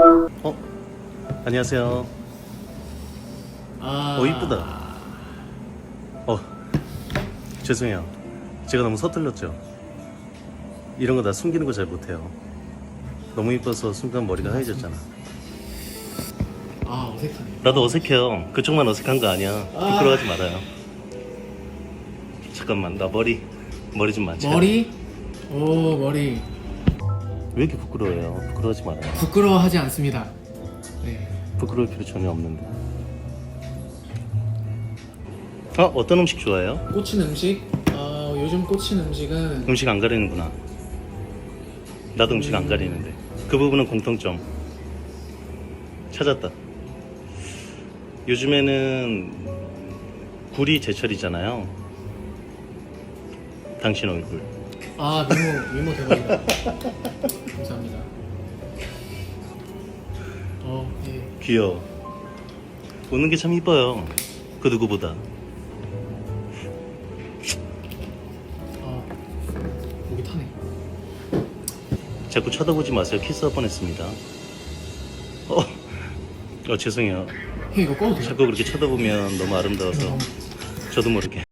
어? 안녕하세요. 아, 어 이쁘다. 어 죄송해요. 제가 너무 서툴렀죠. 이런 거 다 숨기는 거 잘 못해요. 너무 이뻐서 순간 머리가 하얘졌잖아. 아 어색하네. 나도 어색해요. 그쪽만 어색한 거 아니야. 부끄러워하지 말아요. 잠깐만 나 머리 머리 좀 만져. 머리? 오 머리 왜 이렇게 부끄러워해요? 부끄러워하지 말아요. 부끄러워하지 않습니다. 네. 부끄러울 필요 전혀 없는데. 어 어떤 음식 좋아해요? 꽂힌 음식? 어, 요즘 꽂힌 음식은 음식 안 가리는구나. 나도 음식 안 가리는데. 그 부분은 공통점. 찾았다. 요즘에는 굴이 제철이잖아요. 당신 얼굴. 아 미모 미모 대박이다. 어 예. 귀여워. 웃는 게 참 이뻐요. 그 누구보다. 아 목이 타네. 자꾸 쳐다보지 마세요. 키스할 뻔했습니다. 어, 어 죄송해요. 형 이거 꺼도 돼요? 자꾸 그렇게 쳐다보면 너무 아름다워서 저도 모르게.